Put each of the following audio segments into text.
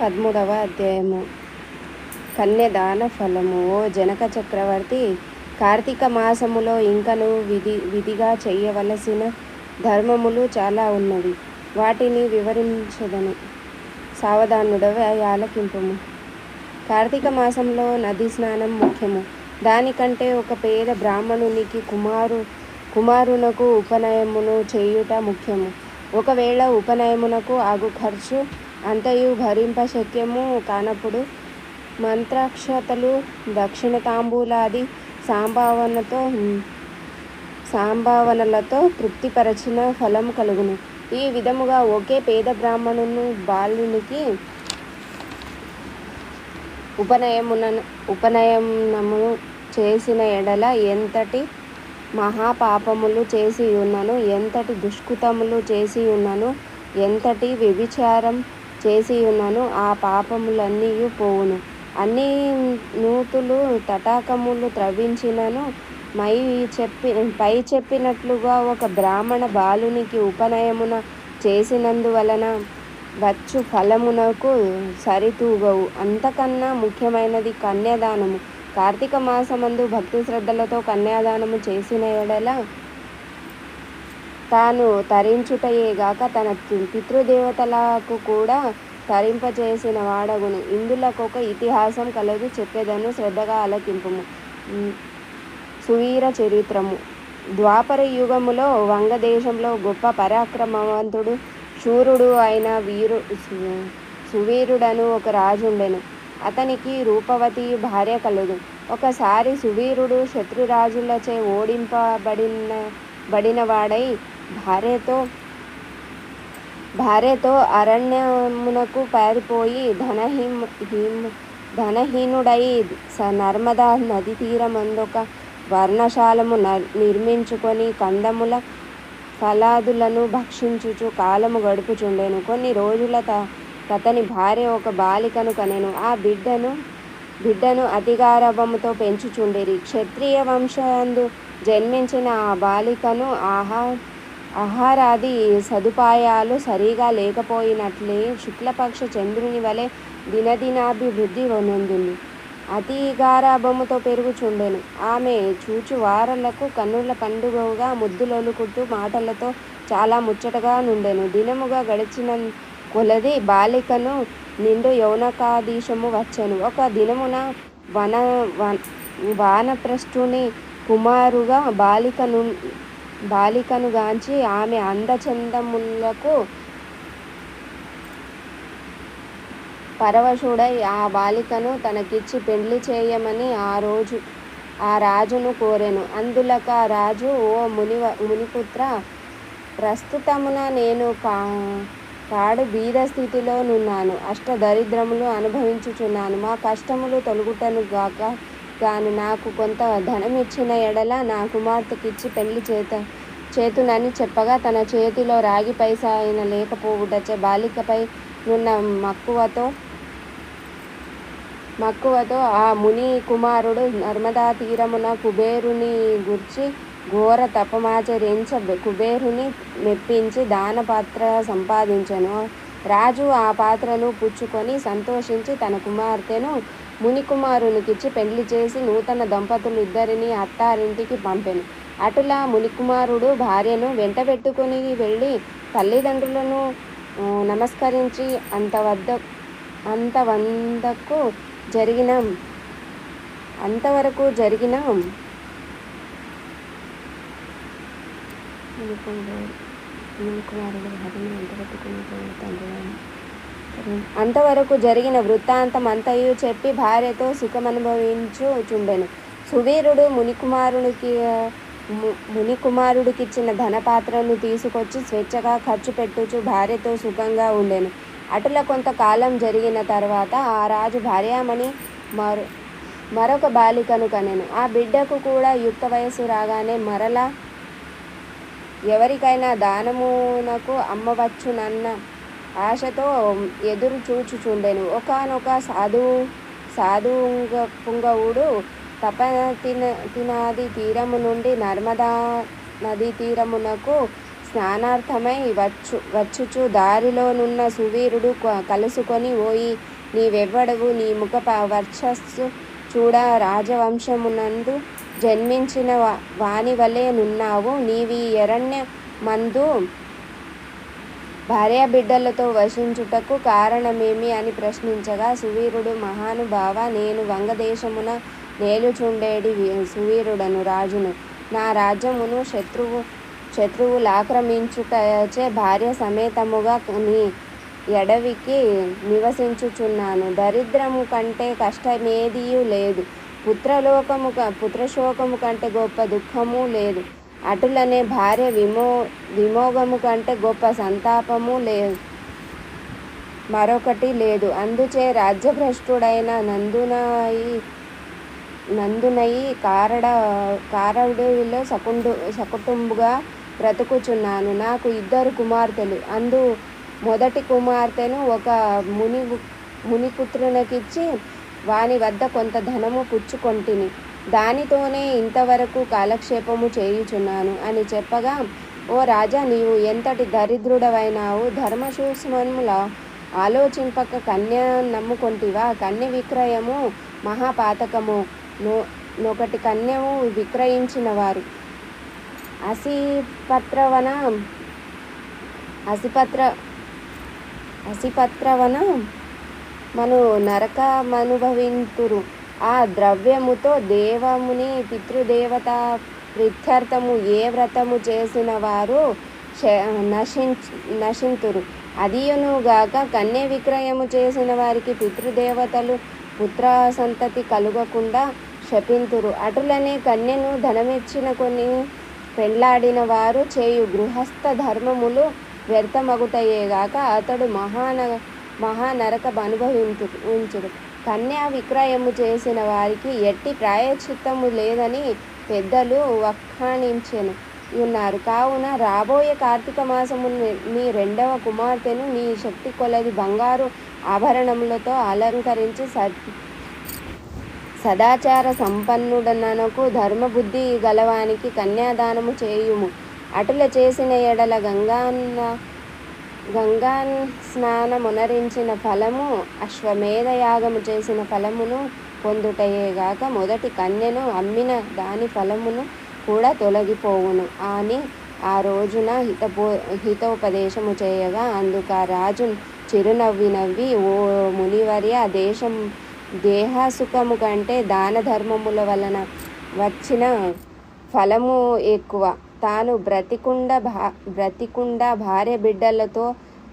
పదమూడవ అధ్యాయము. కన్యదాన ఫలము. ఓ జనక చక్రవర్తి కార్తీక మాసములో ఇంకను విధి విధిగా చేయవలసిన ధర్మములు చాలా ఉన్నవి. వాటిని వివరించదను. సావధానుడవై ఆలకింపుము. కార్తీక మాసంలో నది స్నానం ముఖ్యము. దానికంటే ఒక పేద బ్రాహ్మణునికి కుమారు కుమారునకు ఉపనయమును చేయుట ముఖ్యము. ఒకవేళ ఉపనయమునకు ఆగు ఖర్చు అంతయు భరింప శక్యము కానప్పుడు మంత్రాక్షతలు దక్షిణ తాంబూలాది సంభావనతో సంభావనలతో తృప్తిపరచిన ఫలం కలుగును. ఈ విధముగా ఒకే పేద బ్రాహ్మణుని బాలునికి ఉపనయమున ఉపనయనము చేసిన ఎడల ఎంతటి మహాపాపములు చేసి ఉన్నను ఎంతటి దుష్కృతములు చేసి ఉన్నను ఎంతటి వ్యభిచారం చేసి ఉన్నాను ఆ పాపములన్నీ పోవును. అన్ని నూతులు తటాకములు త్రవ్వించినను మై చెప్పి పై చెప్పినట్లుగా ఒక బ్రాహ్మణ బాలునికి ఉపనయమున చేసినందువలన వచ్చు ఫలమునకు సరితూగవు. అంతకన్నా ముఖ్యమైనది కన్యాదానము. కార్తీక మాసమందు భక్తి శ్రద్ధలతో కన్యాదానము చేసిన ఎడల తాను తరించుటయేగాక తన పితృదేవతలకు కూడా తరింపచేసిన వాడగును. ఇందులకొక ఇతిహాసం కలదు చెప్పేదను శ్రద్ధగా ఆలకింపుము. సువీర చరిత్రము. ద్వాపర యుగములో వంగదేశంలో గొప్ప పరాక్రమవంతుడు శూరుడు అయిన వీరు సువీరుడను ఒక రాజుండెను. అతనికి రూపవతి భార్య కలదు. ఒకసారి సువీరుడు శత్రురాజులచే ఓడింపబడిన బడినవాడై భార్యతో భార్యతో అరణ్యమునకు పారిపోయి ధనహీం హీం ధనహీనుడై స నర్మదా నది తీరమందొక వర్ణశాలము నిర్మించుకొని కందముల ఫలాదులను భక్షించుచు కాలము గడుపుచుండెను. కొన్ని రోజుల తతని భార్య ఒక బాలికను కనెను. ఆ బిడ్డను బిడ్డను అతిగారభముతో పెంచుచుండేరి. క్షత్రియ వంశందు జన్మించిన ఆ బాలికను ఆహా ఆహారాది సదుపాయాలు సరిగా లేకపోయినట్లే శుక్లపక్ష చంద్రుని వలె దినదినాభివృద్ధి నొందింది. అతి గారాభముతో పెరుగుచుండెను ఆమె చూచు వారలకు కన్నుల పండుగగా ముద్దులొలుకుతూ మాటలతో చాలా ముచ్చటగా నుండెను. దినముగా గడిచిన కొలది బాలికను నిండు యౌనకాదీశము వచ్చెను. ఒక దినమున వన వానప్రస్థుని కుమారుగా బాలికను బాలికను గాంచి ఆమె అందచందములకు పరవశుడై ఆ బాలికను తనకిచ్చి పెండ్లి చేయమని ఆ రోజు ఆ రాజును కోరెను. అందులక రాజు ఓ మునివ మునిపుత్ర ప్రస్తుతమున నేను కా కాడు బీద స్థితిలో నున్నాను అష్ట దరిద్రములు అనుభవించుచున్నాను. మా కష్టములు తొలుగుటను గాక గాను నాకు కొంత ధనం ఇచ్చిన ఎడల నా కుమార్తెకిచ్చి పెళ్ళి చేత చేతునని చెప్పగా తన చేతిలో రాగి పైసా అయిన లేకపోవుటచే బాలికపై నున్న మక్కువతో మక్కువతో ఆ ముని కుమారుడు నర్మదా తీరమున కుబేరుని గుర్చి ఘోర తపమాచరించ కుబేరుని మెప్పించి దానపాత్ర సంపాదించను. రాజు ఆ పాత్రను పుచ్చుకొని సంతోషించి తన కుమార్తెను మునికుమారునికిచ్చి పెళ్ళి చేసి నూతన దంపతులు ఇద్దరిని అత్తారింటికి పంపెను. అటులా మునికుమారుడు భార్యను వెంట పెట్టుకుని వెళ్ళి తల్లిదండ్రులను నమస్కరించి అంత వద్ద అంత వందకు జరిగిన అంతవరకు జరిగిన అంతవరకు జరిగిన వృత్తాంతం అంతయు చెప్పి భార్యతో సుఖమనుభవించుచుండెను సువీరుడు మునికుమారునికి మునికుమారుడికిచ్చిన ధనపాత్రను తీసుకొచ్చి స్వేచ్ఛగా ఖర్చు పెట్టుచు భార్యతో సుఖంగా ఉండెను. అటుల కొంతకాలం జరిగిన తర్వాత ఆ రాజు భార్యామణి మరో మరొక బాలికను కనెను. ఆ బిడ్డకు కూడా యుక్త వయస్సు రాగానే మరలా ఎవరికైనా దానమునకు అమ్మవచ్చునన్న ఆశతో ఎదురు చూచుచుండెను. ఒకనొక సాధువు సాధువుంగ పుంగవుడు తప తిన తినాది తీరము నుండి నర్మదా నదీ తీరమునకు స్నానార్థమై వచ్చు వచ్చుచు. దారిలోనున్న సువీరుడు కలుసుకొని ఓయి నీవెవ్వడవు? నీ ముఖ వర్చస్సు చూడ రాజవంశమునందు జన్మించిన వా- వాని వలె నున్నావు. నీవి ఎరణ్య మందు భార్యాబిడ్డలతో వసించుటకు కారణమేమి అని ప్రశ్నించగా సువీరుడు మహానుభావ నేను వంగదేశమున నేలుచుండేడి సువీరుడను రాజును. నా రాజ్యమును శత్రువు శత్రువులు ఆక్రమించుటచే భార్య సమేతముగా నీ ఎడవికి నివసించుచున్నాను. దరిద్రము కంటే కష్టమేదీ లేదు. పుత్రలోకము క- పుత్రశోకము కంటే గొప్ప దుఃఖము లేదు. అటులనే భార్య విమో విమోగము కంటే గొప్ప సంతాపము లేదు మరొకటి లేదు. అందుచే రాజ్యభ్రష్టుడైన నందునాయి నందునయి కారడ కారడులో సకుండు సకుటుంబుగా బ్రతుకుచున్నాను. నాకు ఇద్దరు కుమార్తెలు. అందు మొదటి కుమార్తెను ఒక ముని మునిపుత్రునికిచ్చి వాని వద్ద కొంత ధనము పుచ్చుకొంటిని. దానితోనే ఇంతవరకు కాలక్షేపము చేయుచున్నాను అని చెప్పగా ఓ రాజా నీవు ఎంతటి దరిద్రుడవైనావు? ధర్మసూక్ష్మముల ఆలోచింపక కన్య నమ్ముకొంటివా? కన్య విక్రయము మహాపాతకము. నో నొకటి కన్యము విక్రయించిన వారు అసిపత్రవన అసిపత్ర అసిపత్రవన మను నరకమనుభవింతురు. ఆ ద్రవ్యముతో దేవముని పితృదేవత ప్రీత్యర్థము ఏ వ్రతము చేసిన వారు శ- నశింతురు. అదియునుగాక కన్య విక్రయము చేసిన వారికి పితృదేవతలు పుత్ర సంతతి కలుగకుండా శపింతురు. అటులనే కన్యను ధనమిచ్చిన కొన్ని పెళ్ళాడిన వారు చేయు గృహస్థ ధర్మములు వ్యర్థమగుటయేగాక అతడు మహాన మహానరకం అనుభవించు ఉంచుడు. కన్యా విక్రయము చేసిన వారికి ఎట్టి ప్రాయశ్చిత్తము లేదని పెద్దలు వక్కాణించెను. ఉన్నారు. కావున రాబోయే కార్తీక మాసము నీ రెండవ కుమార్తెను నీ శక్తి కొలది బంగారు ఆభరణములతో అలంకరించి స సదాచార సంపన్నుడనకు ధర్మబుద్ధి గలవానికి కన్యాదానము చేయుము. అటుల చేసిన ఎడల గంగాన్న గంగా స్నానమునరించిన ఫలము అశ్వమేధ యాగము చేసిన ఫలమును పొందుటయేగాక మొదటి కన్యను అమ్మిన దాని ఫలమును కూడా తొలగిపోవును. అని ఆ రోజున హితపో హితోపదేశము చేయగా అందుకు ఆ రాజు చిరునవ్వి నవ్వి ఓ మునివర్య దేశం దేహసుఖము కంటే దాన ధర్మముల వలన వచ్చిన ఫలము ఎక్కువ. తాను బ్రతికుండ భా బ్రతికుండ భార్య బిడ్డలతో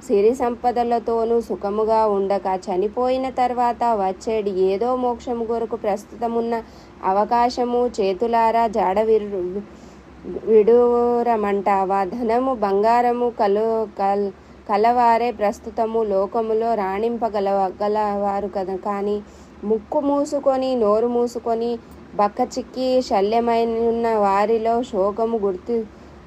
సిరి సంపదలతోనూ సుఖముగా ఉండక చనిపోయిన తర్వాత వచ్చేడు ఏదో మోక్షము కొరకు ప్రస్తుతమున్న అవకాశము చేతులారా జాడ విరు విడూరమంటావా? ధనము బంగారము కలు కల్ కలవారే ప్రస్తుతము లోకములో రాణింపగల గలవారు కదా. కానీ ముక్కు మూసుకొని నోరు మూసుకొని బక్కచిక్కి శల్యమైన వారిలో శోకము గుర్తి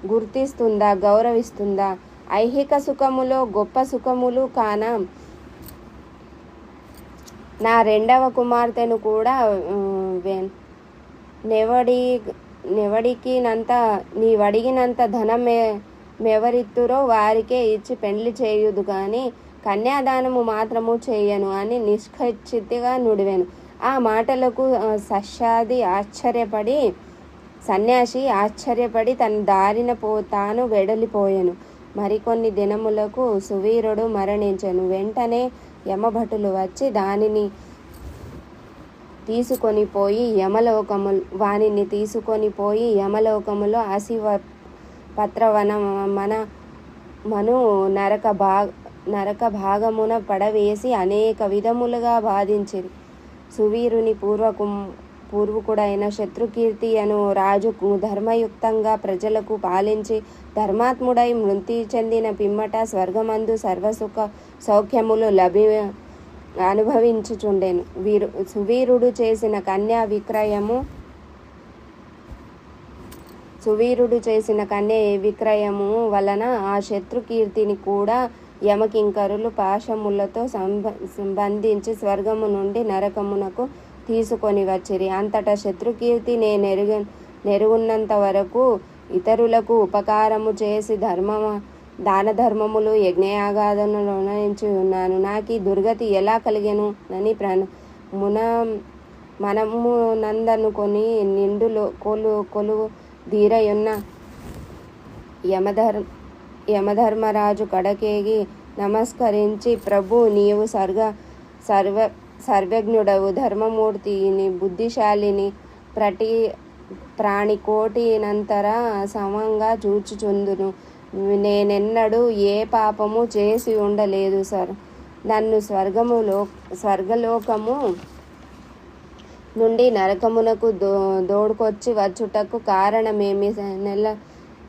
గుర్తిస్తుందా గౌరవిస్తుందా? ఐహిక సుఖములో గొప్ప సుఖములు కాన. నా రెండవ కుమార్తెను కూడా నెవడి నెవడికినంత నీవడిగినంత ధనం మె- మెవరిత్తురో వారికే ఇచ్చి పెండ్లి చేయుదు కానీ కన్యాదానము మాత్రము చేయను అని నిష్కచ్చితిగా నుడివెను. ఆ మాటలకు ఆ, సశ్యాది ఆశ్చర్యపడి సన్యాసి ఆశ్చర్యపడి తన దారిన పో తాను వెడలిపోయెను. మరికొన్ని దినములకు సువీరుడు మరణించను. వెంటనే యమభటులు వచ్చి దానిని తీసుకొని పోయి యమలోకము వానిని తీసుకొని పోయి యమలోకములో అశివ పత్రవన మన మను నరక భా నరక భాగమున పడవేసి అనేక విధములుగా బాధించింది సువీరుని పూర్వకు పూర్వకుడైన శత్రుకీర్తి అను రాజుకు ధర్మయుక్తంగా ప్రజలకు పాలించి ధర్మాత్ముడై మృతి చెందిన పిమ్మట స్వర్గమందు సర్వసుఖ సౌఖ్యములు లభి అనుభవించుచుండెను. వీరు సువీరుడు చేసిన కన్యా విక్రయము సువీరుడు చేసిన కన్య విక్రయము వలన ఆ శత్రుకీర్తిని కూడా యమకింకరులు పాశములతో సంబ సంబంధించి స్వర్గము నుండి నరకమునకు తీసుకొని వచ్చిరి. అంతటా శత్రుకీర్తి నేనెరుగ నెరుగున్నంత వరకు ఇతరులకు ఉపకారము చేసి ధర్మ దాన ధర్మములు యజ్ఞయాగాదను నిర్ణయించి ఉన్నాను. నాకు ఈ దుర్గతి ఎలా కలిగెను? అని ప్రాణ మున మనము నందనుకొని నిండులో కొలు కొలువు ధీరయున్న యమధర్ యమధర్మరాజు కడకేగి నమస్కరించి ప్రభు నీవు సర్గ సర్వ సర్వజ్ఞుడవు. ధర్మమూర్తిని బుద్ధిశాలిని ప్రతి ప్రాణికోటినంతర సమంగా చూచుచుందును. నేనెన్నడూ ఏ పాపము చేసి ఉండలేదు సార్. నన్ను స్వర్గములో స్వర్గలోకము నుండి నరకమునకు దో దోడుకొచ్చి వచ్చుటకు కారణమేమి? నెల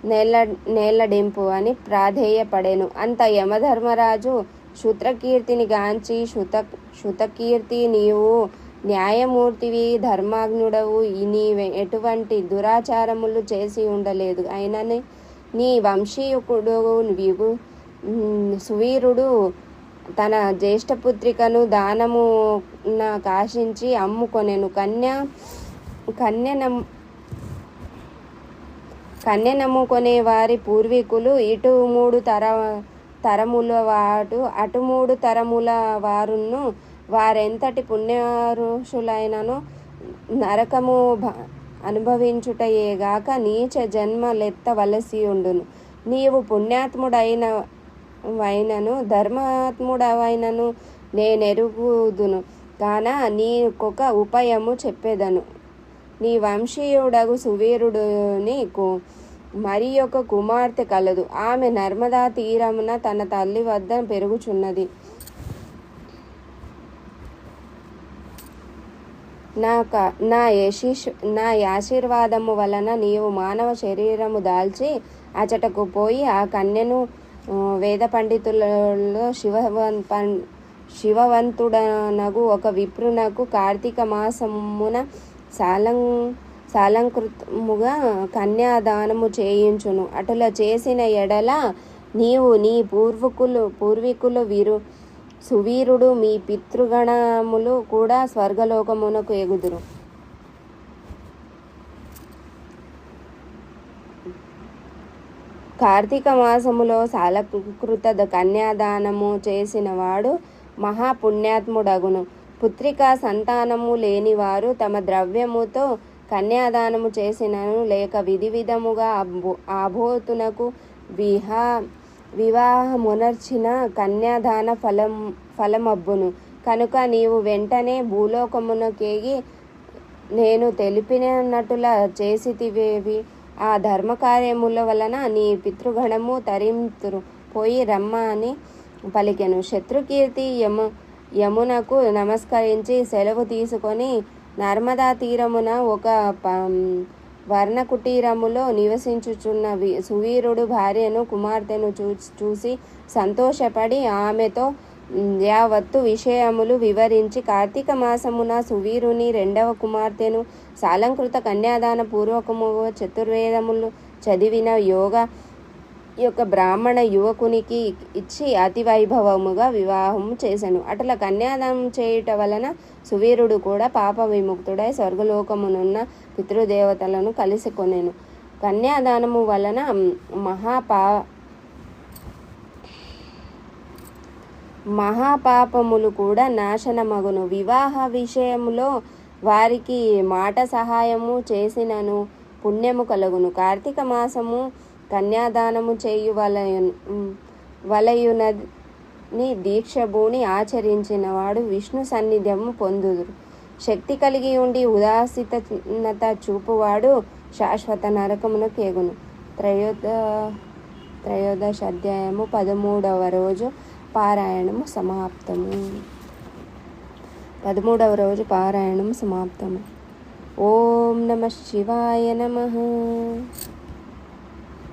నేల నేలడింపు అని ప్రాధేయపడెను. అంత యమధర్మరాజు శుత్రకీర్తిని గాంచి శుత శుతకీర్తి నీవు న్యాయమూర్తివి ధర్మాగ్నుడవు నీ ఎటువంటి దురాచారములు చేసి ఉండలేదు. అయినని నీ వంశీయుకుడు విభు సువీరుడు తన జ్యేష్ఠపుత్రికను దానము కాశించి అమ్ముకొనెను. కన్య కన్యనం కన్య నమ్ముకునే వారి పూర్వీకులు ఇటు మూడు తర తరముల వాటు అటు మూడు తరముల వారును వారెంతటి పుణ్యరుషులైనను నరకము అనుభవించుటయేగాక నీచ జన్మలెత్తవలసి ఉండును నీవు పుణ్యాత్ముడైన వైనను ధర్మాత్ముడవైనను నేనెరుగుదును. కాన నీకొక ఉపాయము చెప్పేదను. నీ వంశీయుడగు సువీరుడు మరి ఒక కుమార్తె కలదు. ఆమె నర్మదా తీరమున తన తల్లి వద్ద పెరుగుచున్నది. నా క నా యశీష్ నా ఆశీర్వాదము వలన నీవు మానవ శరీరము దాల్చి అచటకు పోయి ఆ కన్యను వేద పండితులలో శివవన్ పం శివవంతుడనగు ఒక విప్రునకు కార్తీక మాసమున సాలం సాలంకృతముగా కన్యాదానము చేయించును. అటుల చేసిన ఎడల నీవు నీ పూర్వకులు పూర్వీకులు వీరు సువీరుడు మీ పితృగణములు కూడా స్వర్గలోకమునకు ఎగుదురు. కార్తీక మాసములో సాలకృత కన్యాదానము చేసినవాడు మహాపుణ్యాత్ముడగును. పుత్రిక సంతానము లేనివారు తమ ద్రవ్యముతో కన్యాదానము చేసినను లేక విధి విధముగా ఆబోతునకు విహా వివాహమునర్చిన కన్యాదాన ఫలం ఫలమబ్బును. కనుక నీవు వెంటనే భూలోకమునకేగి నేను తెలిపినట్టులా చేసితివేవి. ఆ ధర్మకార్యముల వలన నీ పితృగణము తరింతురు. పోయి రమ్మ అని పలికెను. శత్రుకీర్తి యమ యమునకు నమస్కరించి సెలవు తీసుకొని నర్మదా తీరమున ఒక వర్ణ కుటీరములో నివసించుచున్న సువీరుడు భార్యను కుమార్తెను చూ చూసి సంతోషపడి ఆమెతో యావత్తు విషయములు వివరించి కార్తీక మాసమున సువీరుని రెండవ కుమార్తెను సాలంకృత కన్యాదాన పూర్వకము చతుర్వేదములు చదివిన యోగ ఈ యొక్క బ్రాహ్మణ యువకునికి ఇచ్చి అతి వైభవముగా వివాహం చేశాను. అట్లా కన్యాదానం చేయుట వలన సువీరుడు కూడా పాప విముక్తుడై స్వర్గలోకమునున్న పితృదేవతలను కలిసి కొనెను. కన్యాదానము వలన మహాపా మహాపాపములు కూడా నాశనమగును. వివాహ విషయములో వారికి మాట సహాయము చేసినను పుణ్యము కలుగును. కార్తీక మాసము కన్యాదానము చేయు వలయు వలయునని దీక్షభూని ఆచరించిన వాడు విష్ణు సన్నిధ్యము పొందుదురు. శక్తి కలిగి ఉండి ఉదాసీనత చూపువాడు శాశ్వత నరకమును కేగును. త్రయోద త్రయోదశ అధ్యాయము పదమూడవ రోజు పారాయణము సమాప్తము. పదమూడవ రోజు పారాయణము సమాప్తము. ఓం నమ శివాయ నమ.